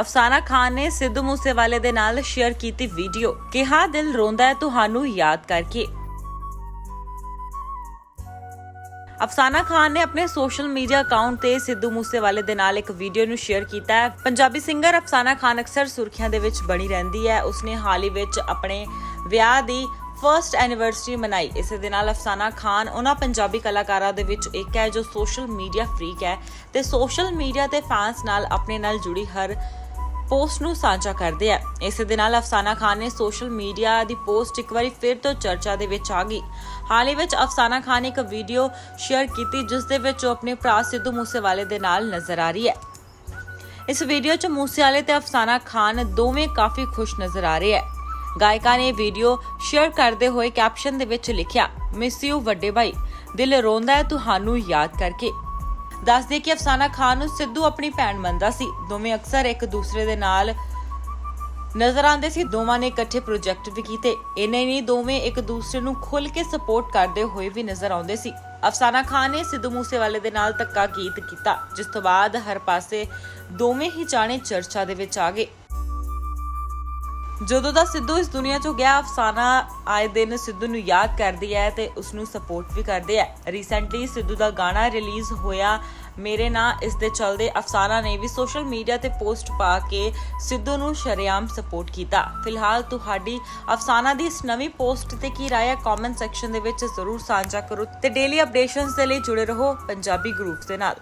ਅਫਸਾਨਾ ਖਾਨ ਨੇ ਸਿੱਧੂ ਮੂਸੇਵਾਲੇ ਦੇ ਨਾਲ ਸ਼ੇਅਰ ਕੀਤੀ ਵੀਡੀਓ। ਕਿਹਾ, ਦਿਲ ਰੋਂਦਾ ਹੈ, ਤੁਹਾਨੂੰ ਯਾਦ ਕਰਕੇ। ਅਫਸਾਨਾ ਖਾਨ ਨੇ ਆਪਣੇ ਸੋਸ਼ਲ ਮੀਡੀਆ ਅਕਾਊਂਟ ਤੇ ਸਿੱਧੂ ਮੂਸੇਵਾਲੇ ਦੇ ਨਾਲ ਇੱਕ ਵੀਡੀਓ ਨੂੰ ਸ਼ੇਅਰ ਕੀਤਾ ਹੈ। ਪੰਜਾਬੀ ਸਿੰਗਰ ਅਫਸਾਨਾ ਖਾਨ ਅਕਸਰ ਸੁਰਖੀਆਂ ਦੇ ਵਿੱਚ ਬਣੀ ਰਹਿੰਦੀ ਹੈ। ਉਸਨੇ ਹਾਲ ਹੀ ਵਿੱਚ ਆਪਣੇ ਵਿਆਹ ਦੀ ਫਰਸਟ ਐਨੀਵਰਸਰੀ ਮਨਾਈ। ਇਸੇ ਦੇ ਨਾਲ ਅਫਸਾਨਾ ਖਾਨ ਉਹਨਾਂ ਪੰਜਾਬੀ ਕਲਾਕਾਰਾਂ ਦੇ ਵਿੱਚ ਇੱਕ ਹੈ ਜੋ ਸੋਸ਼ਲ ਮੀਡੀਆ ਫ੍ਰੀਕ ਹੈ ਤੇ ਸੋਸ਼ਲ ਮੀਡੀਆ ਤੇ ਫੈਨਸ ਨਾਲ ਆਪਣੇ ਨਾਲ ਜੁੜੀ ਹਰ ਪੋਸਟ ਨੂੰ ਸਾਂਝਾ ਕਰਦੇ ਆ। ਇਸੇ ਦੇ ਨਾਲ ਅਫਸਾਨਾ ਖਾਨ ਨੇ ਸੋਸ਼ਲ ਮੀਡੀਆ ਦੀ ਪੋਸਟ ਇੱਕ ਵਾਰੀ ਫਿਰ ਤੋਂ ਚਰਚਾ ਦੇ ਵਿੱਚ ਆ ਗਈ। ਹਾਲ ਹੀ ਵਿੱਚ ਅਫਸਾਨਾ ਖਾਨ ਨੇ ਇੱਕ ਵੀਡੀਓ ਸ਼ੇਅਰ ਕੀਤੀ, ਜਿਸ ਦੇ ਵਿੱਚ ਉਹ ਆਪਣੇ ਭਰਾ ਸਿੱਧੂ ਮੂਸੇਵਾਲੇ ਦੇ ਨਾਲ ਨਜ਼ਰ ਆ ਰਹੀ ਹੈ। ਇਸ ਵੀਡੀਓ 'ਚ ਮੂਸੇਵਾਲੇ ਤੇ ਅਫਸਾਨਾ ਖਾਨ ਦੋਵੇਂ ਕਾਫੀ ਖੁਸ਼ ਨਜ਼ਰ ਆ ਰਹੇ ਹੈ। ਗਾਇਕਾ ਨੇ ਵੀਡੀਓ ਸ਼ੇਅਰ ਕਰਦੇ ਹੋਏ ਕੈਪਸ਼ਨ ਦੇ ਵਿੱਚ ਲਿਖਿਆ, ਮਿਸ ਯੂ ਵੱਡੇ ਭਾਈ, ਦਿਲ ਰੋਂਦਾ ਹੈ ਤੁਹਾਨੂੰ ਯਾਦ ਕਰਕੇ। ਦੱਸਦੇ ਕਿ ਅਫਸਾਨਾ ਖਾਨ ਨੂੰ ਸਿੱਧੂ ਆਪਣੀ ਭੈਣ ਮੰਨਦਾ ਸੀ। ਦੋਵੇਂ ਅਕਸਰ ਇੱਕ ਦੂਸਰੇ ਦੇ ਨਾਲ ਨਜ਼ਰ ਆਉਂਦੇ ਸੀ। ਦੋਵਾਂ ਨੇ ਇਕੱਠੇ ਪ੍ਰੋਜੈਕਟ ਵੀ ਕੀਤੇ। ਇੰਨੇ ਨਹੀਂ, ਦੋਵੇਂ ਇੱਕ ਦੂਸਰੇ ਨੂੰ ਖੁੱਲ ਕੇ ਸਪੋਰਟ ਕਰਦੇ ਹੋਏ ਵੀ ਨਜ਼ਰ ਆਉਂਦੇ ਸੀ। ਅਫਸਾਨਾ ਖਾਨ ਨੇ ਸਿੱਧੂ ਮੂਸੇਵਾਲੇ ਦੇ ਨਾਲ ਧੱਕਾ ਗੀਤ ਕੀਤਾ, ਜਿਸ ਤੋਂ ਬਾਅਦ ਹਰ ਪਾਸੇ ਦੋਵੇਂ ਹੀ ਜਾਣੇ ਚਰਚਾ ਦੇ ਵਿੱਚ ਆ ਗਏ। ਜਦੋਂ ਦਾ ਸਿੱਧੂ ਇਸ ਦੁਨੀਆ 'ਚੋਂ ਗਿਆ, ਅਫਸਾਨਾ ਆਏ ਦਿਨ ਸਿੱਧੂ ਨੂੰ ਯਾਦ ਕਰਦੀ ਹੈ ਤੇ ਉਸ ਨੂੰ ਸਪੋਰਟ ਵੀ ਕਰਦੇ ਹੈ। ਰੀਸੈਂਟਲੀ ਸਿੱਧੂ ਦਾ ਗਾਣਾ ਰਿਲੀਜ਼ ਹੋਇਆ, ਮੇਰੇ ਨਾਂ ਇਸ ਦੇ ਚਲਦੇ ਅਫਸਾਨਾ ਨੇ ਵੀ ਸੋਸ਼ਲ ਮੀਡੀਆ ਤੇ ਪੋਸਟ ਪਾ ਕੇ ਸਿੱਧੂ ਨੂੰ ਸ਼ਰੇਆਮ ਸਪੋਰਟ ਕੀਤਾ। ਫਿਲਹਾਲ ਤੁਹਾਡੀ ਅਫਸਾਨਾ ਦੀ ਇਸ ਨਵੀਂ ਪੋਸਟ ਤੇ ਕੀ ਰਾਏ ਹੈ ਕਮੈਂਟ ਸੈਕਸ਼ਨ ਦੇ ਵਿੱਚ ਜ਼ਰੂਰ ਸਾਂਝਾ ਕਰੋ ਤੇ ਡੇਲੀ ਅਪਡੇਸ਼ਨਸ ਦੇ ਲਈ ਜੁੜੇ ਰਹੋ ਪੰਜਾਬੀ ਗਰੁੱਪ ਦੇ ਨਾਲ।